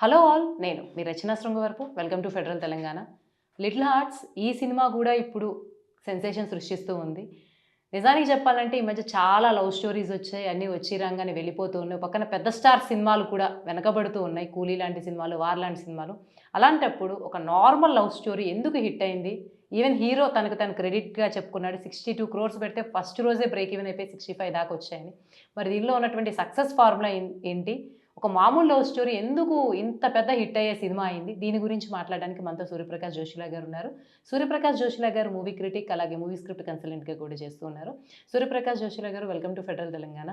Hello all నేను మీ శ్రమ వరకు welcome to Federal Telangana. Little Hearts ఈ సినిమా కూడా ఇప్పుడు సెన్సేషన్ సృష్టిస్తూ ఉంది. నిజానికి చెప్పాలంటే ఈ మధ్య చాలా లవ్ స్టోరీస్ వచ్చాయి అన్నీ వచ్చి రంగానే వెళ్ళిపోతూ ఉన్నాయి. పక్కన పెద్ద స్టార్ సినిమాలు కూడా వెనకబడుతూ ఉన్నాయి కూలీ లాంటి సినిమాలు వార్ లాంటి సినిమాలు. అలాంటప్పుడు ఒక నార్మల్ లవ్ స్టోరీ ఎందుకు హిట్ అయింది? ఈవెన్ హీరో తనకు తను క్రెడిట్గా చెప్పుకున్నాడు సిక్స్టీ టూ క్రోర్స్ పెడితే ఫస్ట్ రోజే బ్రేక్ ఈవెన్ అయిపోయి సిక్స్టీ ఫైవ్ దాకా వచ్చాయని. మరి దీనిలో ఉన్నటువంటి సక్సెస్ ఫార్ములా ఏంటి? ఒక మామూలు లవ్ స్టోరీ ఎందుకు ఇంత పెద్ద హిట్ అయ్యే సినిమా అయింది? దీని గురించి మాట్లాడడానికి మనతో సూర్యప్రకాష్ జోషిలా గారు ఉన్నారు. సూర్యప్రకాష్ జోషిలా గారు మూవీ క్రిటిక్ అలాగే మూవీ స్క్రిప్ట్ కన్సల్టెంట్గా కూడా చేస్తూ ఉన్నారు. Suryaprakash Joshila garu welcome to Federal Telangana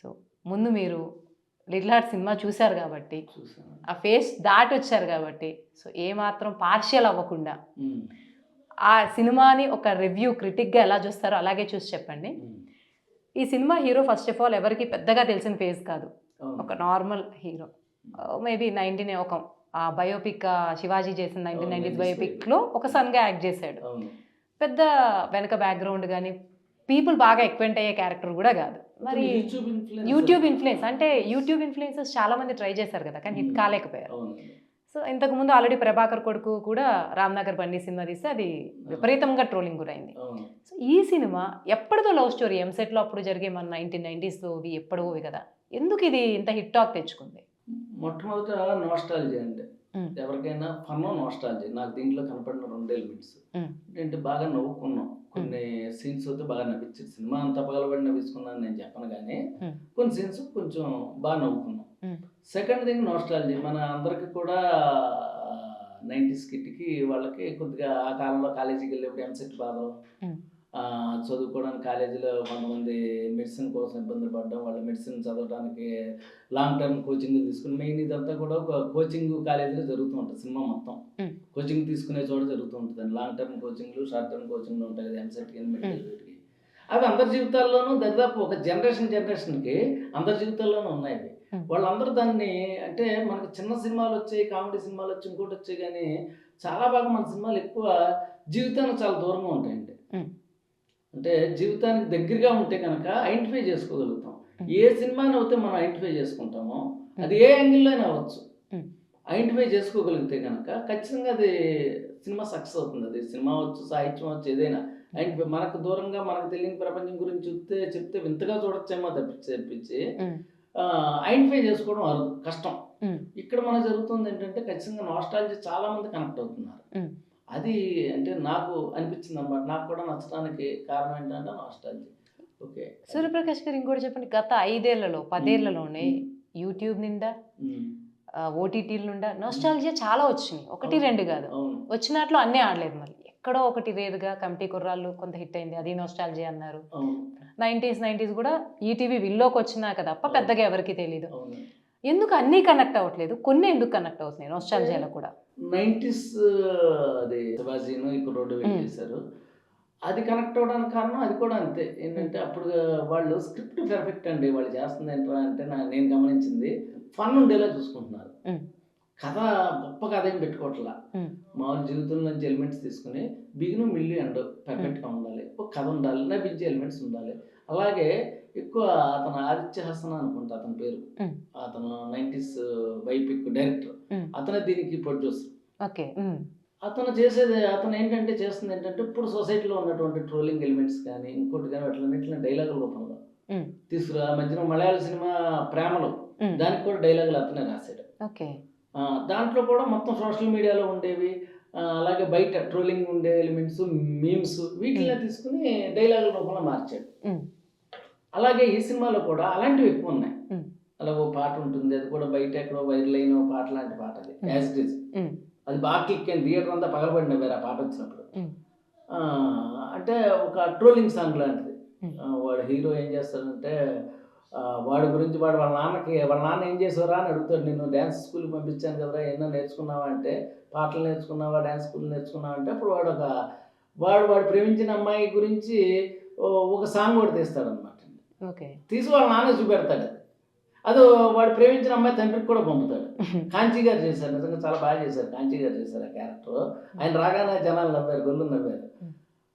so ముందు మీరు లిటిల్ హార్ట్ సినిమా చూశారు కాబట్టి ఆ ఫేస్ దాటి వచ్చారు కాబట్టి సో ఏమాత్రం పార్షియల్ అవ్వకుండా ఆ సినిమాని ఒక రివ్యూ క్రిటిక్గా ఎలా చూస్తారో అలాగే చూసి చెప్పండి. ఈ cinema hero first of all ఎవరికి పెద్దగా తెలిసిన ఫేస్ కాదు. ఒక నార్మల్ హీరో. మేబీ నైన్టీన్ ఒక ఆ బయోపిక్ శివాజీ చేసిన నైన్టీన్ నైన్టీస్ Oh, బయోపిక్లో ఒక సన్గా యాక్ట్ చేశాడు. పెద్ద వెనక బ్యాక్గ్రౌండ్ కానీ పీపుల్ బాగా ఎక్వెంట్ అయ్యే క్యారెక్టర్ కూడా కాదు. మరి యూట్యూబ్ ఇన్ఫ్లుయెన్స్ అంటే యూట్యూబ్ ఇన్ఫ్లుయెన్సెస్ చాలా మంది ట్రై చేశారు కదా కానీ హిట్. కాలేకపోయారు. సో ఇంతకు ముందు ఆల్రెడీ ప్రభాకర్ కొడుకు కూడా రామ్నగర్ బండి సినిమా తీస్తే అది విపరీతంగా ట్రోలింగ్ గురైంది. సో ఈ సినిమా ఎప్పటిదో లవ్ స్టోరీ ఎంసెట్లో అప్పుడు జరిగే మన నైన్టీన్ నైన్టీస్లో ఎప్పుడోవి కదా ఎందుకు ఇది ఇంత హిట్ టాక్ తెచ్చుకుంది మొట్టమొదట నోస్టాలజీ అండి. ఎవరికైనా ఫన్ నోస్టాలజీ నాకు దీంట్లో కనపడిన రెండు ఎలిమెంట్స్. ఏంటంటే బాగా నవ్వుకున్నాం కొన్ని సీన్స్ అయితే బాగా నవ్వించింది సినిమా అంతా పగలబడి నవ్వించుకున్నాను నేను చెప్పను కానీ. కొన్ని సీన్స్ కొంచెం బాగా నవ్వుకున్నాం. సెకండ్ థింగ్ నోస్టాలజీ మన అందరికి కూడా నైంటీస్ కిట్కి వాళ్ళకి కొద్దిగా ఆ కాలంలో కాలేజీకి వెళ్ళేప్పుడు ఎంసెట్ బాధలు. ఆ, చదువుకోవడానికి కాలేజీలో కొంతమంది మెడిసిన్ కోసం ఇబ్బందులు పడడం వాళ్ళు మెడిసిన్ చదవడానికి లాంగ్ టర్మ్ కోచింగ్ తీసుకుని మెయిన్ ఇదంతా కూడా ఒక కోచింగ్ కాలేజీలో జరుగుతూ ఉంటుంది సినిమా మొత్తం. కోచింగ్ తీసుకునే చోట జరుగుతూ ఉంటుంది లాంగ్ టర్మ్ కోచింగ్లు షార్ట్ టర్మ్ కోచింగ్లు ఉంటాయి కదా ఎంసెట్కి మెడికల్ అవి అందరి జీవితాల్లోనూ దాదాపు ఒక జనరేషన్ జనరేషన్కి అందరి జీవితాల్లోనూ ఉన్నాయి. వాళ్ళందరూ దాన్ని అంటే మనకు చిన్న సినిమాలు వచ్చాయి కామెడీ సినిమాలు వచ్చి ఇంకోటి వచ్చాయి కానీ చాలా బాగా మన సినిమాలు ఎక్కువ జీవితానికి చాలా దూరంగా ఉంటాయండి. అంటే జీవితానికి దగ్గరగా ఉంటే కనుక ఐడెంటిఫై చేసుకోగలుగుతాం. ఏ సినిమాని అయితే మనం ఐడెంటిఫై చేసుకుంటామో అది ఏ యాంగిల్లో అయినా అవ్వచ్చు. ఐడెంటిఫై చేసుకోగలిగితే కనుక ఖచ్చితంగా అది సినిమా సక్సెస్ అవుతుంది అది సినిమా వచ్చు సాహిత్యం వచ్చు ఏదైనా ఐడెంటిఫై మనకు దూరంగా మనకు తెలియని ప్రపంచం గురించి చెప్తే చెప్తే వింతగా చూడొచ్చేమో తప్పించి తప్పించి. ఐడెంటిఫై చేసుకోవడం కష్టం. ఇక్కడ మనకు జరుగుతుంది ఏంటంటే ఖచ్చితంగా నాస్టాలజీ చాలా మంది కనెక్ట్ అవుతున్నారు. అది అంటే నాకు అనిపించింది అనమాట నాకు కూడా నచ్చడానికి కారణం ఏంటంటే నాస్టాలజీ. ఓకే. సూర్యప్రకాష్ గారు ఇంకోటి చెప్పండి. గత ఐదేళ్ళలో పదేళ్ళలోనే యూట్యూబ్ నిండా ఓటీటీల నుండా నోస్టాలజియా చాలా వచ్చినాయి ఒకటి రెండు కాదు. వచ్చినట్లు అన్నీ ఆడలేదు మళ్ళీ. ఎక్కడో ఒకటి రేరుగా కమిటీ కుర్రాళ్ళు కొంత హిట్ అయింది. అది నోస్టాలజీ అన్నారు. అవును. నైంటీస్ నైంటీస్ కూడా ఈటీవీ విల్లోకి వచ్చినాక తప్ప పెద్దగా ఎవరికి తెలియదు అవును. ఎందుకు అన్నీ కనెక్ట్ అవ్వట్లేదు? కొన్ని ఎందుకు కనెక్ట్ అవుతున్నాయి? నోస్టాలజియాలో కూడా. నైంటీస్ అది శివాజీను ఇక్కడ రోడ్డు. చేశారు. అది కనెక్ట్ అవ్వడానికి కారణం అది కూడా అంతే. ఏంటంటే అప్పుడు వాళ్ళు స్క్రిప్ట్ పెర్ఫెక్ట్ అండి. వాళ్ళు చేస్తుంది ఏంట్రా అంటే నా నేను గమనించింది ఫన్ ఉండేలా చూసుకుంటున్నారు. కథ గొప్ప కథ ఏం పెట్టుకోవట్లా. మామూలు జీవితం నుంచి ఎలిమెంట్స్ తీసుకుని బిగిను మిల్లి అండ్ పర్ఫెక్ట్గా ఉండాలి. ఒక కథ ఉండాలి నవ్వించే ఎలిమెంట్స్ ఉండాలి. అలాగే ఎక్కువ అతను ఆదిత్య హసన్ అనుకుంటా అతని పేరు. అతను నైంటీస్ బైపిక్ డైరెక్టర్. అతనే దీనికి ప్రొడ్యూసర్ ఓకే. అతను చేసేది అతను ఏంటంటే చేస్తుంది ఏంటంటే ఇప్పుడు సొసైటీలో ఉన్నటువంటి ట్రోలింగ్ ఎలిమెంట్స్ కానీ ఇంకోటి కానీ అట్లన్నింటిని డైలాగుల రూపంలో. తీసుకురా మధ్యన మలయాళ సినిమా ప్రేమలో. దానికి కూడా డైలాగులు అతనే రాశాడు దాంట్లో కూడా మొత్తం సోషల్ మీడియాలో ఉండేవి అలాగే బయట ట్రోలింగ్ ఉండే ఎలిమెంట్స్ మీమ్స్ వీటిని తీసుకుని డైలాగుల రూపంలో మార్చాడు. అలాగే ఈ సినిమాలో కూడా అలాంటివి ఎక్కువ ఉన్నాయి. అలా ఓ పాట ఉంటుంది అది కూడా బయట ఎక్కడో వైరల్ అయిన ఓ పాట లాంటి పాట అది. As it is. అది బాగా అయింది థియేటర్ అంతా పగలబడిన వేరే ఆ పాట వచ్చినప్పుడు. అంటే ఒక ట్రోలింగ్ సాంగ్ లాంటిది. వాడు హీరో ఏం చేస్తాడంటే వాడి గురించి వాడు వాళ్ళ నాన్నకి వాళ్ళ నాన్న ఏం చేసావురా అని అడుగుతాడు. నేను డ్యాన్స్ స్కూల్కి పంపించాను కదరా ఎన్నో నేర్చుకున్నావా? అంటే పాటలు నేర్చుకున్నావా డ్యాన్స్ స్కూల్ నేర్చుకున్నావా? అంటే అప్పుడు వాడు ఒక వాడు వాడు ప్రేమించిన అమ్మాయి గురించి ఒక సాంగ్ కూడా తీస్తాడనమాట ఓకే తీసి వాళ్ళ నాన్న చూపెడతాడు. అది వాడు ప్రేమించిన అమ్మాయి తండ్రికి కూడా పంపుతాడు. కాంచీ గారు చేశారు. నిజంగా చాలా బాగా చేశారు. కాంచీ గారు చేశారు ఆ క్యారెక్టర్. ఆయన రాగానే జనాలు నవ్వారు గొల్లు నవ్వారు.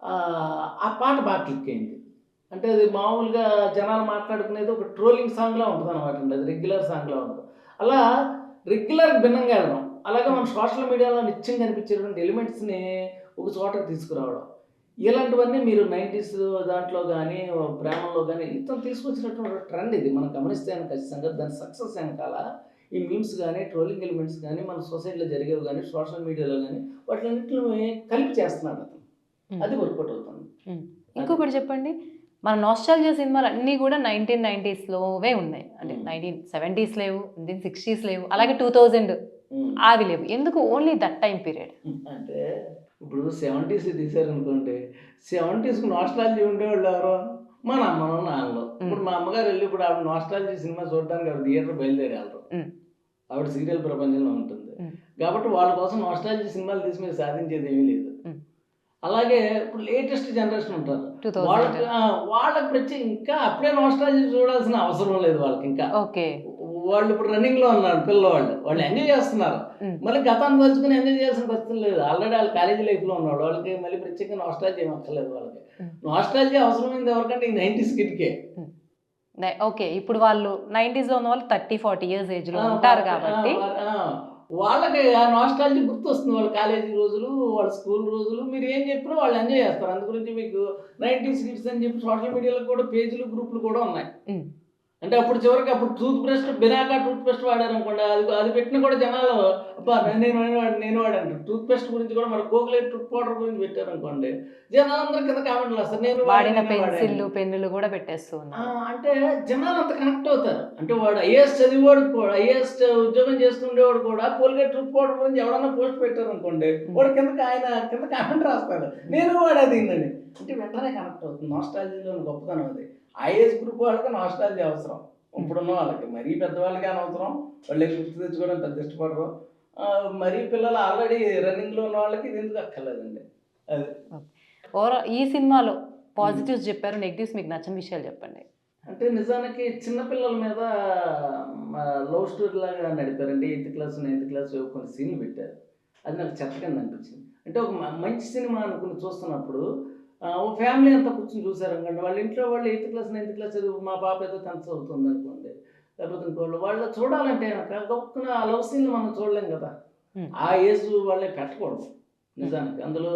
ఆ, పాట బాగా క్లిక్ అయింది. అంటే అది మామూలుగా జనాలు మాట్లాడుకునేది ఒక ట్రోలింగ్ సాంగ్లా ఉంటుంది అనమాట అది రెగ్యులర్ సాంగ్లా ఉంటుంది. అలా రెగ్యులర్ భిన్నంగా వెళ్ళడం. అలాగే మన సోషల్ మీడియాలో నిత్యం కనిపించేటువంటి ఎలిమెంట్స్ని ఒక చోటకి తీసుకురావడం. ఇలాంటివన్నీ మీరు నైంటీస్ దాంట్లో కానీ ప్రేమలో కానీ ఇతను తీసుకొచ్చినటువంటి ట్రెండ్ ఇది. మనం గమనిస్తే ఖచ్చితంగా దాని సక్సెస్ వెనకాల ఈ మీమ్స్ కానీ ట్రోలింగ్ ఎలిమెంట్స్ కానీ మన సొసైటీలో జరిగేవి కానీ సోషల్ మీడియాలో కానీ వాటిని కలిపి చేస్తున్నాడు అతను. అది వర్కౌట్ అవుతుంది. ఇంకొకటి చెప్పండి. మన నాస్టాలజియా సినిమాలు అన్నీ కూడా నైన్టీన్ నైన్టీస్లోవే ఉన్నాయి. అంటే. నైన్టీన్ సెవెంటీస్ లేవు నైన్టీన్ సిక్స్టీస్ లేవు అలాగే టూ థౌజండ్. అవి లేవు. ఎందుకు? Only that time period. అంటే ఇప్పుడు సెవెంటీస్ తీసారు అనుకోండి సెవెంటీస్కి నాస్టాలజీ ఉండేవాళ్ళు ఎవరు? మా అమ్మను నాన్నలు. ఇప్పుడు మా అమ్మగారు వెళ్ళి ఇప్పుడు ఆవిడ నాస్టాలజీ సినిమా చూడడానికి ఆవిడ థియేటర్ బయలుదేరి వెళ్ళరు Mm. ఆవిడ సీరియల్ ప్రపంచంలో ఉంటుంది. కాబట్టి వాళ్ళ కోసం నాస్టాలజీ సినిమాలు తీసి మీరు సాధించేది ఏమీ లేదు. అలాగే ఇప్పుడు లేటెస్ట్ జనరేషన్ ఉంటారు. వాళ్ళకి వాళ్ళకి ప్రత్యేక ఇంకా అప్పుడే నాస్టాలజీ చూడాల్సిన అవసరం లేదు వాళ్ళకి ఇంకా. ఓకే. వాళ్ళు ఇప్పుడు రన్నింగ్లో ఉన్నారు పిల్లవాళ్ళు. వాళ్ళు ఎంజాయ్ చేస్తున్నారు. Mm. మళ్ళీ గతాన్ని తలుచుకుని ఎంజాయ్ చేయాల్సిన పరిస్థితి లేదు. ఆల్రెడీ వాళ్ళు కాలేజీ లైఫ్లో ఉన్నాడు. వాళ్ళకి మళ్ళీ ప్రత్యేకంగా నాస్టాలజీ ఏం అక్కర్లేదు వాళ్ళకి. నాస్టాలజీ అవసరమైంది ఎవరికంటే ఈ నైన్టీస్ కిడ్కే ఓకే ఇప్పుడు వాళ్ళు 90s లో ఉన్న వాళ్ళు థర్టీ ఫార్టీ ఇయర్స్ ఏజ్లో ఉంటారు కాబట్టి. వాళ్ళకి ఆ నాస్టాలజీ గుర్తొస్తుంది. వాళ్ళ కాలేజీ రోజులు వాళ్ళ స్కూల్ రోజులు. మీరు ఏం చెప్పినా వాళ్ళు ఎంజాయ్ చేస్తారు. అందు గురించి మీకు నైన్టీస్ కిడ్స్ అని చెప్పి సోషల్ మీడియాలో కూడా పేజీలు గ్రూపులు కూడా ఉన్నాయి. అంటే అప్పుడు చివరికి అప్పుడు tooth brush Binaca tooth paste వాడారు అనుకోండి అది అది పెట్టిన కూడా జనాలు అబ్బా నేను వాడు నేను వాడాను టూత్ పేస్ట్ గురించి కూడా మరి కోకులేట్ టూత్ పౌడర్ గురించి పెట్టారు అనుకోండి జనాలందరూ కింద కామెంట్లు వస్తారు. నేను వాడాను. పెన్సిల్లు పెన్నులు కూడా పెట్టేస్తూ అంటే జనాలు అంత కనెక్ట్ అవుతారు. అంటే వాడు ఐఏఎస్ చదివేవాడు కూడా ఐఏఎస్ ఉద్యోగం చేస్తుండేవాడు కూడా కోల్గేట్ టూత్ పౌడర్ గురించి ఎవడన్నా పోస్ట్ పెట్టారు అనుకోండి వాడు కింద ఆయన కింద కామెంట్ రాస్తాడు. నేను వాడేది అంటే వెంటనే కనెక్ట్ అవుతుంది. నాస్టాలజీలో గొప్పతనం అది. ఐఏఎస్ గ్రూప్ వాళ్ళకి నాస్టాలజీ అవసరం. ఇప్పుడున్న వాళ్ళకి మరీ పెద్దవాళ్ళకి అనవసరం. వాళ్ళకి గుర్తు తెచ్చుకోవడం పెద్ద ఇష్టపడరు. ఆ, మరీ పిల్లలు ఆల్రెడీ రన్నింగ్లో ఉన్న వాళ్ళకి ఇది ఎందుకు అక్కర్లేదండి? అది. ఓవరాల్ ఈ సినిమాలో పాజిటివ్స్ చెప్పారు నెగిటివ్స్ మీకు నచ్చని విషయాలు చెప్పండి. అంటే నిజానికి చిన్నపిల్లల మీద లవ్ స్టోరీ లాగా నడిపారండి. ఎయిత్ క్లాస్ నైన్త్ క్లాస్ కొన్ని సీన్లు పెట్టారు. అది నాకు చెత్త కింద అనిపించింది. అంటే ఒక మంచి సినిమా అనుకుని చూస్తున్నప్పుడు ఓ ఫ్యామిలీ అంతా కూర్చొని చూసారు అనుకోండి వాళ్ళ ఇంట్లో వాళ్ళు ఎయిత్ క్లాస్ నైన్త్ క్లాస్ చదువు మా పాప ఏదో టెన్త్ చదువుతుంది అనుకోండి. లేకపోతే ఇంకోళ్ళు వాళ్ళు చూడాలంటే గొప్పన ఆ లవ్ సీన్లు మనం చూడలేం కదా. ఆ ఏజ్ వాళ్ళే పెట్టకూడదు నిజానికి. అందులో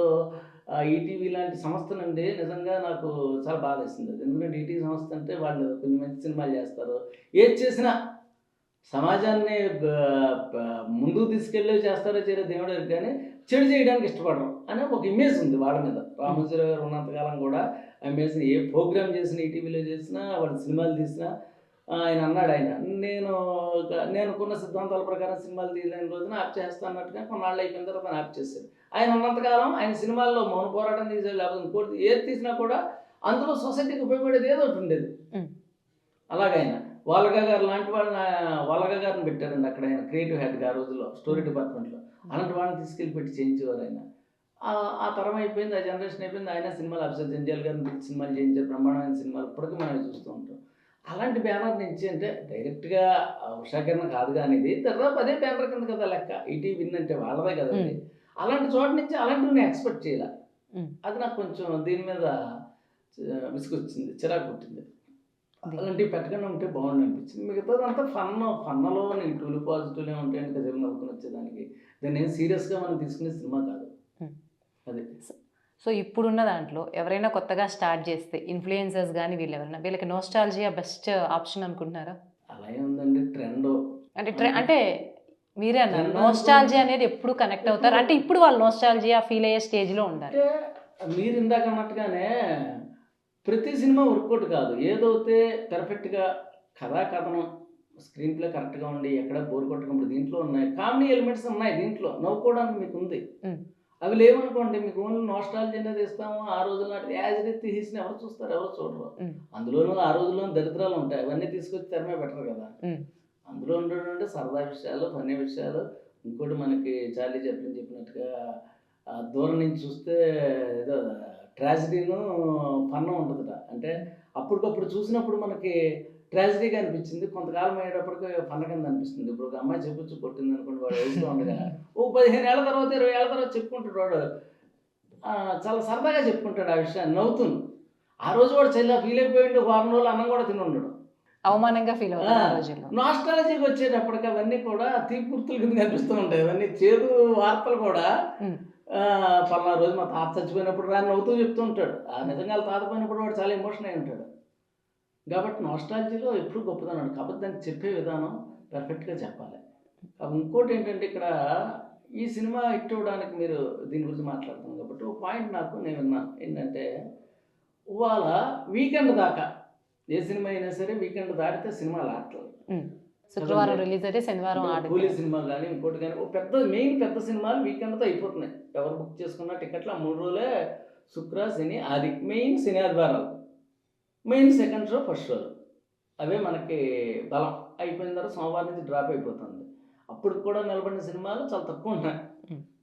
ఈటీవీ లాంటి సంస్థ నుండి నిజంగా నాకు చాలా బాధ వేసింది ఎందుకంటే ఈటీవీ సంస్థ అంటే వాళ్ళు కొంచెం మంచి సినిమాలు చేస్తారు. ఏది చేసినా సమాజాన్ని ముందుకు తీసుకెళ్ళి చేస్తారో చేయరో దేవుడు కానీ చెడు చేయడానికి ఇష్టపడరు అనే ఒక ఇమేజ్ ఉంది వాళ్ళ మీద. రామోజీరావు గారు ఉన్నంతకాలం కూడా ఆ ఇమేజ్ ఏ ప్రోగ్రామ్ చేసినా ఈటీవీలో చేసినా వాళ్ళ సినిమాలు తీసినా ఆయన అన్నాడు ఆయన నేను కొన్న సిద్ధాంతాల ప్రకారం సినిమాలు తీయలేని రోజున యాప్ చేస్తాను అన్నట్టుగా కొన్నాళ్ళు అయిపోయిన తర్వాత యాప్ చేశారు. ఆయన ఉన్నంతకాలం ఆయన సినిమాల్లో మౌన పోరాటం తీసాడు లేకపోతే ఇంకోటి ఏది తీసినా కూడా అందులో సొసైటీకి ఉపయోగపడేది ఏదో ఒకటి ఉండేది. అలాగైనా. వాళ్ళగా గారు లాంటి వాళ్ళని వాళ్ళగా గారిని పెట్టారండి అక్కడ ఆయన క్రియేటివ్ హెడ్గా ఆ రోజుల్లో స్టోరీ డిపార్ట్మెంట్లో. అలాంటి వాళ్ళని తీసుకెళ్ళి పెట్టి చేయించేవారు ఆయన. ఆ- ఆ తరం అయిపోయింది ఆ జనరేషన్ అయిపోయింది ఆయన సినిమాలు అభిషేక్ జంజాల్ గారిని పెట్టి సినిమాలు చేయించారు బ్రహ్మాండమైన సినిమాలు ఇప్పటికీ మనం చూస్తూ ఉంటాం. అలాంటి బ్యానర్ నుంచి అంటే డైరెక్ట్గా ఉషాకరణ కాదు కానీ ఇది తర్వాత అదే బ్యానర్ కింద కదా లెక్క. ఈటీ విన్ అంటే వాళ్ళదే కదా అది. అలాంటి చోట నుంచి అలాంటివి నేను ఎక్స్పెక్ట్ చేయాల. అది నాకు కొంచెం దీని మీద విసుగొచ్చింది చిరాకు పుట్టింది. అది. అలాంటివి పెట్టకుండా ఉంటే బాగుండు అనిపించింది మిగతాదంతా ఫన్ ఫన్నలో నెగిటివ్లు పాజిటివ్లే ఉంటాయి ఇంకా చెప్పి నవ్వుకుని వచ్చేదానికి. దాన్ని ఏం సీరియస్గా మనం తీసుకునే సినిమా కాదు. అది. సో ఇప్పుడున్న దాంట్లో ఎవరైనా కొత్తగా స్టార్ట్ చేస్తే ఇన్ఫ్లుయెన్సర్స్ కానీ వీళ్ళు ఎవరైనా వీళ్ళకి నోస్టాలజియా బెస్ట్ ఆప్షన్ అనుకుంటున్నారా? అలా ఏముందండి ట్రెండ్. అంటే అంటే మీరే అన్నారు. నోస్టాలజియా అనేది ఎప్పుడు కనెక్ట్ అవుతారు? అంటే ఇప్పుడు వాళ్ళు నోస్టాలజియా ఫీల్ అయ్యే స్టేజ్లో ఉండాలి. మీరు ఇందాక అన్నట్టుగానే ప్రతి సినిమా వర్కౌట్ కాదు. ఏదైతే పెర్ఫెక్ట్గా కథా కథనం స్క్రీన్ ప్లే కరెక్ట్గా ఉండి ఎక్కడ బోర్ కొట్టకుండా దీంట్లో ఉన్నాయి కామెడీ ఎలిమెంట్స్ ఉన్నాయి దీంట్లో. నవ్వుకోవడానికి మీకు ఉంది. అవి లేవనుకోండి మీకు ఓన్లీ నోస్టాలజీ అనేది ఇస్తాము ఆ రోజుల నాటి యాజ్ ఇట్ తీసిన ఎవరు చూస్తారు? ఎవరు చూడరు. అందులోనూ ఆ రోజుల్లో దరిద్రాలు ఉంటాయి. అవన్నీ తీసుకొచ్చి తెరమే బెటర్ కదా. అందులో ఉండేటువంటి సరదా విషయాలు ఫన్నీ విషయాలు. ఇంకోటి మనకి చార్లీ చెప్పిన చెప్పినట్టుగా దూరం నుంచి చూస్తే ఏదో ట్రాజిడీను ఫన్ ఉంటుందట. అంటే అప్పటికప్పుడు చూసినప్పుడు మనకి ట్రాజిడీగా అనిపించింది. కొంతకాలం అయ్యేటప్పటికి ఫన్ కింద అనిపిస్తుంది. ఇప్పుడు ఒక అమ్మాయి చెప్పుచ్చు కొట్టింది అనుకోండి వాడు వయసులో ఉండగా ఓ పదిహేను ఏళ్ళ తర్వాత ఇరవై ఏళ్ళ తర్వాత చెప్పుకుంటాడు వాడు. చాలా సరదాగా చెప్పుకుంటాడు ఆ విషయాన్ని. నవ్వుతుంది. ఆ రోజు వాడు చాలా ఫీల్ అయిపోయిండు వారం రోజులు అన్నం కూడా తిని ఉండడు. అవమానంగా ఫీల్ నాస్టాలజీకి వచ్చేటప్పటికి అవన్నీ కూడా తీపి గుర్తుల కింద కనిపిస్తూ ఉంటాయి. అవన్నీ చేదు వార్తలు కూడా పలానా రోజు మా తాత చచ్చిపోయినప్పుడు రాని నవ్వుతూ చెప్తూ ఉంటాడు. ఆ నిజంగా తాత పోయినప్పుడు వాడు చాలా ఎమోషన్ అయి ఉంటాడు. కాబట్టి నాస్టాలజీలో ఎప్పుడు గొప్పదన్నాడు కాబట్టి దానికి చెప్పే విధానం పర్ఫెక్ట్గా చెప్పాలి. ఇంకోటి ఏంటంటే ఇక్కడ ఈ సినిమా హిట్ అవ్వడానికి మీరు దీని గురించి మాట్లాడుతున్నాం కాబట్టి ఒక పాయింట్ నాకు నేను విన్నాను. ఏంటంటే ఇవాళ వీకెండ్ దాకా ఏ సినిమా అయినా సరే వీకెండ్ దాటితే సినిమా ఆడతారు శుక్రవారం రిలీజ్ అయితే శనివారం కూలీ ఆడింది సినిమా కానీ ఇంకోటి కానీ పెద్ద మెయిన్ పెద్ద సినిమాలు వీకెండ్తో అయిపోతున్నాయి. ఎవరు బుక్ చేసుకున్న టికెట్లు ఆ మూడు రోజులే శుక్ర శని ఆది మెయిన్ శని ఆదివారాలు main second show first show అవే మనకి బలం. అయిపోయిన తర్వాత సోమవారం నుంచి డ్రాప్ అయిపోతుంది. అప్పుడు కూడా నిలబడిన సినిమాలు చాలా తక్కువ ఉన్నాయి.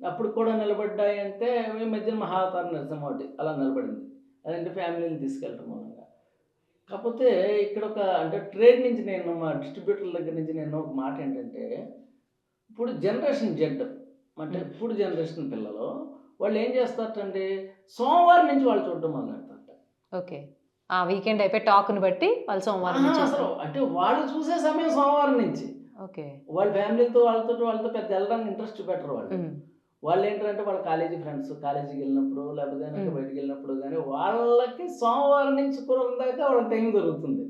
అప్పుడు కూడా నిలబడ్డాయి అంటే ఈ మధ్యన మహావతార నరసింహ ఒకటి అలా నిలబడింది. అదంటే ఫ్యామిలీని తీసుకెళ్ళడం మూలంగా. కాకపోతే ఇక్కడ ఒక అంటే ట్రేడ్ నుంచి నేను మా డిస్ట్రిబ్యూటర్ల దగ్గర నుంచి నేను ఒక మాట ఏంటంటే ఇప్పుడు జనరేషన్ జెడ్ అంటే. ఇప్పుడు జనరేషన్ పిల్లలు వాళ్ళు ఏం చేస్తారంటే సోమవారం నుంచి వాళ్ళు చూడడం మొదలెడతారట ఓకే. ఆ వీకెండ్ అయిపోయి టాక్ను బట్టి వాళ్ళు సోమవారం నుంచి అసలు అంటే వాళ్ళు చూసే సమయం సోమవారం నుంచి. ఓకే. వాళ్ళ ఫ్యామిలీతో వాళ్ళతో వాళ్ళతో పెద్ద వెళ్ళడానికి ఇంట్రెస్ట్ పెట్టరు వాళ్ళు. వాళ్ళు ఏంటంటే వాళ్ళ కాలేజీ ఫ్రెండ్స్ కాలేజీకి వెళ్ళినప్పుడు లేకపోతే. బయటికి వెళ్ళినప్పుడు కానీ వాళ్ళకి సోమవారం నుంచి శుక్రవారం దాకా వాళ్ళకి టైం దొరుకుతుంది.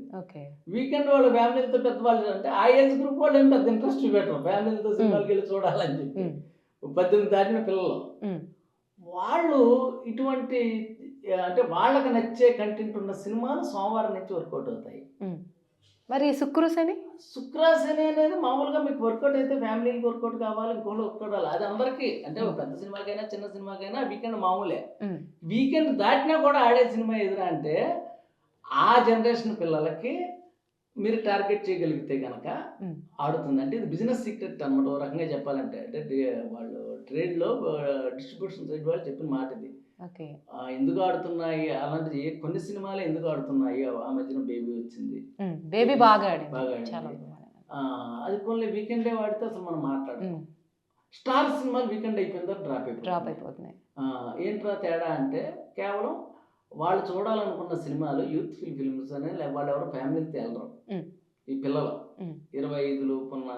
వీకెండ్ వాళ్ళ ఫ్యామిలీతో పెద్ద వాళ్ళు అంటే ఆ ఏజ్ గ్రూప్ వాళ్ళు ఏం పెద్ద ఇంట్రెస్ట్ చూపెట్టరు. ఫ్యామిలీతో సినిమాకి వెళ్ళి చూడాలని చెప్పి. పద్దెనిమిది దాటిన పిల్లలు. వాళ్ళు ఇటువంటి అంటే వాళ్ళకి నచ్చే కంటెంట్ ఉన్న సినిమాలు సోమవారం నుంచి వర్కౌట్ అవుతాయి. మరి శుక్రు శని? శుక్రాశని అనేది మామూలుగా మీకు వర్కౌట్ అయితే ఫ్యామిలీకి వర్కౌట్ కావాలి ఇంకోళ్ళు వర్కౌట్ కావాలి అది అందరికీ అంటే ఒక పెద్ద సినిమాకైనా చిన్న సినిమాకైనా వీకెండ్ మామూలే. వీకెండ్ దాటినా కూడా ఆడే సినిమా ఎదురా అంటే ఆ జనరేషన్ పిల్లలకి మీరు టార్గెట్ చేయగలిగితే కనుక. ఆడుతుంది. అంటే ఇది బిజినెస్ సీక్రెట్ అనమాట ఒక రకంగా చెప్పాలంటే. అంటే వాళ్ళు ట్రేడ్లో డిస్ట్రిబ్యూషన్ సైడ్ వాళ్ళు చెప్పిన మాట ఇది ఎందుకు ఆడుతున్నాయి? అలాంటి కొన్ని సినిమాలు ఎందుకు ఆడుతున్నాయి? ఆ మధ్యన బేబీ వచ్చింది. బేబీ బాగా బాగా అది కొన్ని వీకెండే వాడితే అసలు మనం మాట్లాడాలి. ఉమ్, స్టార్ సినిమాలు వీకెండ్ అయిపోయిన తర్వాత డ్రాప్ డ్రాప్ అయిపోతుంది అయిపోతున్నాయి ఏంట్రా తేడా అంటే కేవలం వాళ్ళు చూడాలనుకున్న సినిమాలు యూత్ ఫిల్ ఫిల్మ్స్ అని వాళ్ళు ఎవరో ఫ్యామిలీతో వెళ్ళరు మ్. ఈ పిల్లలు. ఇరవై ఐదు లోపున్న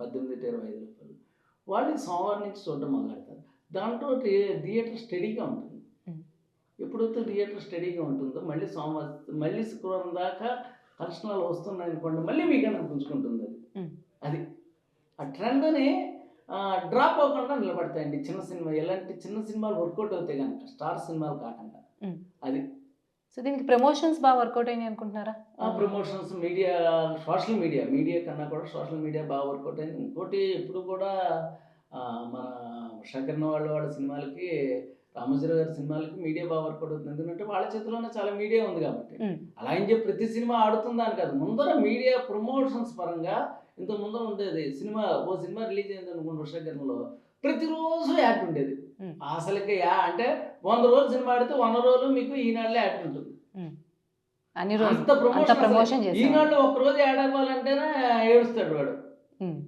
పద్దెనిమిది ఇరవై ఐదు లోపల వాళ్ళు సోమవారం నుంచి చూడడం మొదలెడతారు. దాంట్లో థియేటర్ స్టడీగా ఉంటుంది. ఎప్పుడైతే థియేటర్ స్టడీగా ఉంటుందో మళ్ళీ సోమవారం మళ్ళీ శుక్రవారం దాకా కలెక్షన్లు వస్తున్నాయి అనుకోండి మళ్ళీ వీకెండ్ పుంజుకుంటుంది అది. అది. ఆ ట్రెండ్ని డ్రాప్ అవ్వకుండా నిలబడతాయండి చిన్న సినిమా. ఎలాంటి చిన్న సినిమాలు వర్కౌట్ అవుతాయి కనుక స్టార్ సినిమాలు కాకుండా. అది. సో దీనికి ప్రమోషన్స్ బాగా వర్కౌట్ అయినాయి అనుకుంటున్నారా? ఆ promotions media social media media కన్నా కూడా సోషల్ మీడియా బాగా వర్కౌట్ అయింది. ఇంకోటి ఇప్పుడు కూడా మన శంకర్న వాళ్ళ వాళ్ళ సినిమాలకి రామోజీరావు గారి సినిమాలకి మీడియా బాగా వర్కౌట్ అవుతుంది. ఎందుకంటే వాళ్ళ చేతిలోనే చాలా మీడియా ఉంది కాబట్టి. అలా అని చెప్పి ప్రతి సినిమా ఆడుతుందని కాదు. ముందర మీడియా ప్రమోషన్స్ పరంగా ఇంత ముందర ఉండేది. సినిమా ఓ సినిమా రిలీజ్ అయింది అనుకోండి వర్షాకరణలో ప్రతిరోజు యాడ్ ఉండేది. అసలుకి యా అంటే వంద రోజులు సినిమా ఆడితే వంద రోజులు మీకు ఈనాడులో యాడ్ ఉంటుంది. అన్ని రోజులు ప్రమోషన్ ఈనాడులో ఒక రోజు యాడ్ అవ్వాలంటేనే ఏడుస్తాడు వాడు. ఉమ్,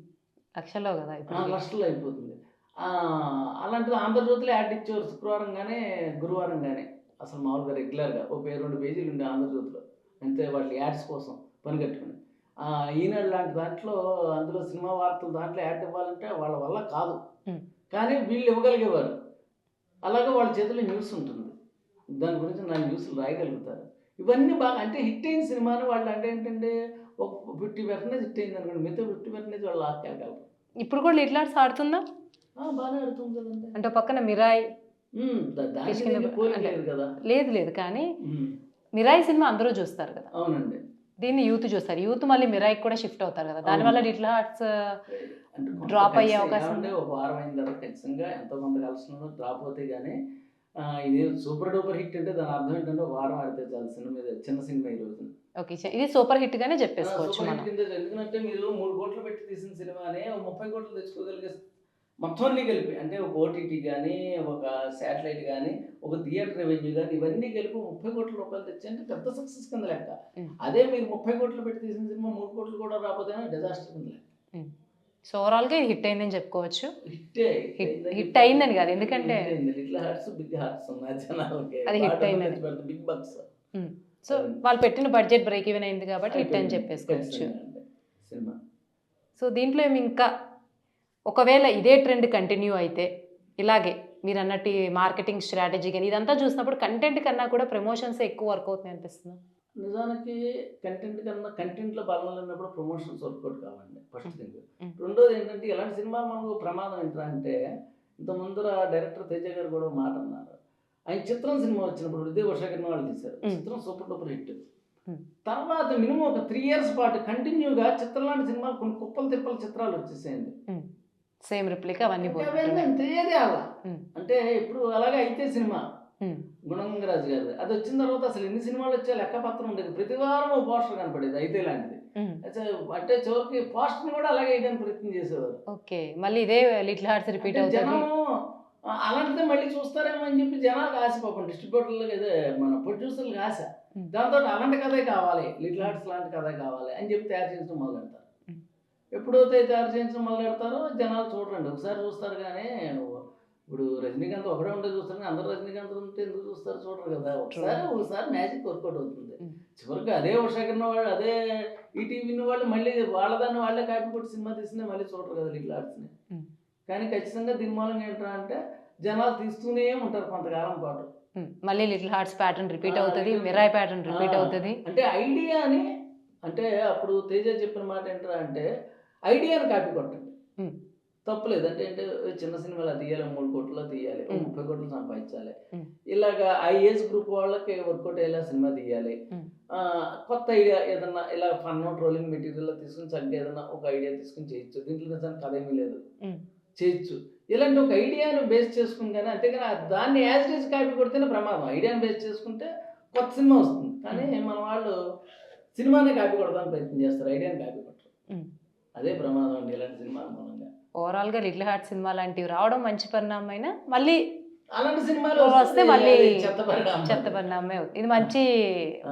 లక్షల్లో కదా ఆ, ఇప్పుడు లక్షలు అయిపోతుంది. అలాంటిది ఆంధ్రజ్యోతిలో యాడ్ ఇచ్చేవారు శుక్రవారం కానీ గురువారం కానీ అసలు మామూలుగా రెగ్యులర్గా ఒక పే- రెండు పేజీలు ఉండే ఆంధ్రజ్యోతిలో. అంతే వాటి యాడ్స్ కోసం పని కట్టుకుని. ఈనాడు లాంటి దాంట్లో అందులో సినిమా వార్తలు దాంట్లో యాడ్ ఇవ్వాలంటే వాళ్ళ వల్ల కాదు. కానీ వీళ్ళు ఇవ్వగలిగేవారు. అలాగే వాళ్ళ చేతిలో న్యూస్ ఉంటుంది. దాని గురించి నా న్యూస్లు రాయగలుగుతారు. ఇవన్నీ బాగా అంటే హిట్ అయిన సినిమాని వాళ్ళు అంటే ఏంటంటే ఒక ఫిఫ్టీ పర్సెంటేజ్ హిట్ అయింది అనుకోండి మిగతా ఫిఫ్టీ పర్సెంటేజ్ వాళ్ళు లాక్కెళ్ళగలరు ఇప్పుడు కూడా ఆడుతుందా ఆ, బాగానే ఆడుతుంది కదండి అంటే పక్కన మిరాయ్ లేదు లేదు లేదు కానీ మిరాయ్ సినిమా అందరూ చూస్తారు కదా. అవునండి. దీన్ని యూత్ చూస్తారు. యూత్ మళ్ళీ మిరాయ్ కూడా షిఫ్ట్ అవుతారు కదా. దానివల్ల అంటే కొంత Drop అయ్యే అవకాశం ఒక వారం అయిన తర్వాత ఖచ్చితంగా ఎంతో కొంత కలిసిన డ్రాప్ అవుతాయి కానీ ఇది సూపర్ డూపర్ హిట్ అంటే దాని అర్థం ఏంటంటే వారం ఆడితే చాలు సినిమా చిన్న సినిమా ఈ రోజు ఓకే ఇది సూపర్ హిట్ గానే చెప్పేసుకోవచ్చు ఎందుకంటే మీరు మూడు కోట్లు పెట్టి తీసిన సినిమానే ముప్పై కోట్లు తెచ్చుకోగలిగే మొత్తం అన్ని కలిపి అంటే ఒక ఓటీటీ కానీ ఒక శాటిలైట్ కానీ ఒక థియేటర్ రెవెన్యూ కానీ ఇవన్నీ కలిపి ముప్పై కోట్ల రూపాయలు తెచ్చి అంటే పెద్ద సక్సెస్ కింద లెక్క. అదే మీరు ముప్పై కోట్లు పెట్టి తీసిన సినిమా మూడు కోట్లు కూడా రాకపోతే డిజాస్టర్ కింద లెక్క. సో ఓవరాల్గా హిట్ అయిందని చెప్పుకోవచ్చు. హిట్టే Hit- hit అయిందని కాదు, ఎందుకంటే- లిటిల్ హార్ట్స్ బిగ్ హార్ట్స్ ఉన్నాయి జనాలకి. అది hit అయిందని. Big bucks. సో వాళ్ళు పెట్టిన బడ్జెట్ బ్రేక్ ఈవెన్ అయింది కాబట్టి హిట్ అని చెప్పేసుకోవచ్చు. సినిమా. సో దీంట్లో ఏమి ఇంకా ఒకవేళ ఇదే ట్రెండ్ కంటిన్యూ అయితే ఇలాగే మీరు అన్నట్టు మార్కెటింగ్ స్ట్రాటజీ కానీ ఇదంతా చూసినప్పుడు కంటెంట్ కన్నా కూడా ప్రమోషన్స్ ఎక్కువ వర్క్ అవుతుంది అనిపిస్తుంది? నిజానికి కంటెంట్ కన్నా కంటెంట్లో బలం లేనప్పుడు ప్రమోషన్స్ వర్కౌట్ కావండి. First thing. రెండోది ఏంటంటే ఇలాంటి సినిమా మనకు ప్రమాదం ఏంటంటే అంటే ఇంత ముందర డైరెక్టర్ తేజ గారు కూడా మాట అన్నారు. ఆయన చిత్రం సినిమా వచ్చినప్పుడు హృదయ వర్షకిరణ వాళ్ళు తీశారు. Mm. చిత్రం సూపర్ డూపర్ హిట్. తర్వాత మినిమం ఒక త్రీ ఇయర్స్ పాటు కంటిన్యూగా చిత్రం లాంటి సినిమాలు కొన్ని కుప్పలు తిప్పల చిత్రాలు వచ్చేసేయండి. సేమ్ రిప్లిక్ అవన్నీ. అంటే ఇప్పుడు అలాగే అయితే సినిమా. గుణంగరాజు గారు అది వచ్చిన తర్వాత అసలు ఎన్ని సినిమాలు వచ్చా లెక్కపత్రం ఉండేది. ప్రతి వారం పోస్టర్ కనపడేది అయితే లాంటిది. అంటే చివరికి పోస్టర్ కూడా అలాగే వేయడానికి ప్రయత్నం చేసేవారు. ఓకే. మళ్ళీ ఇదే లిటిల్ హార్ట్స్ రిపీట్ జనం అలాంటిదే మళ్ళీ చూస్తారేమో అని చెప్పి జనాలకు ఆశ పాపం. డిస్ట్రిబ్యూటర్లకు అదే మన ప్రొడ్యూసర్లకు ఆశ. దాంతో అలాంటి కథే కావాలి. లిటిల్ హార్ట్స్ లాంటి కథే కావాలి అని చెప్పి తయారు చేయించడం మొదలు పెడతారు. ఎప్పుడైతే తయారు చేయించడం మొదలు పెడతారో జనాలు చూడరండి ఒకసారి చూస్తారు కానీ ఇప్పుడు రజనీకాంత్ ఒకడే ఉంటే చూస్తారు కానీ అందరూ రజనీకాంత్ ఉంటే ఎందుకు చూస్తారు చూడరు కదా ఒకసారి ఒకసారి మ్యాజిక్ వర్కౌట్ అవుతుంది. చివరికి అదే ఉషాకిరణ వాళ్ళు అదే ఈ టీవీని వాళ్ళు మళ్ళీ వాళ్ళదాన్ని వాళ్ళే కాపీ కొట్టి సినిమా తీసినా మళ్ళీ చూడరు కదా లిటిల్ ఆర్ట్స్ని. కానీ ఖచ్చితంగా దీని మూలంగా ఏంటంటే అంటే జనాలు తీస్తూనే ఉంటారు కొంతకాలం పాటు. మళ్ళీ లిటిల్ హార్ట్స్ ప్యాటర్న్ రిపీట్ అవుతుంది. Mirai pattern repeat. అవుతుంది అంటే ఐడియాని అంటే అప్పుడు తేజ చెప్పిన మాట ఏంటరా అంటే ఐడియాని కాపీ కొట్టండి. తప్పులేదు. అంటే అంటే చిన్న సినిమాలో తీయాలి మూడు కోట్లలో తీయాలి. ముప్పై కోట్లు సంపాదించాలి. ఇలాగా ఆ ఏజ్ గ్రూప్ వాళ్ళకి వర్కౌట్ అయ్యేలా సినిమా తీయాలి. కొత్త ఐడియా ఏదన్నా ఇలా ఫన్ ట్రోలింగ్ మెటీరియల్ తీసుకుని చక్కగా ఏదన్నా ఒక ఐడియా తీసుకుని చేయొచ్చు. దీంట్లో నిజానికి కథ ఏమీ లేదు. చేయొచ్చు. ఇలాంటి ఒక ఐడియాను బేస్ చేసుకుని కానీ అంతేగాని దాన్ని యాజ్ ఈజ్ కాపీ కొడితేనే ప్రమాదం. ఐడియాను బేస్ చేసుకుంటే కొత్త సినిమా వస్తుంది. కానీ మన వాళ్ళు సినిమానే కాపీ కొడదానికి ప్రయత్నం చేస్తారు. ఐడియాని కాపీ కొట్టరు. అదే ప్రమాదం అండి ఇలాంటి సినిమాల మూలంగా ఓవరాల్గా లిటిల్ హార్ట్ సినిమా లాంటివి రావడం మంచి పరిణామమైన మళ్ళీ అలాంటి సినిమాలు వస్తే మళ్ళీ చెత్త పరిణామం. చెత్త పరిణామమే అవుతుంది ఇది మంచి.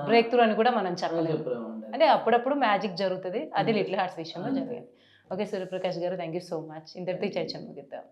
బ్రేక్ త్రూ అని కూడా మనం చెప్పలేము. అంటే అప్పుడప్పుడు మ్యాజిక్ జరుగుతుంది అది. లిటిల్ హార్ట్స్ విషయంలో. జరిగింది ఓకే సూర్యప్రకాష్ గారు థ్యాంక్ యూ సో మచ్ ఇంతటితో చర్చ ముగిద్దాం.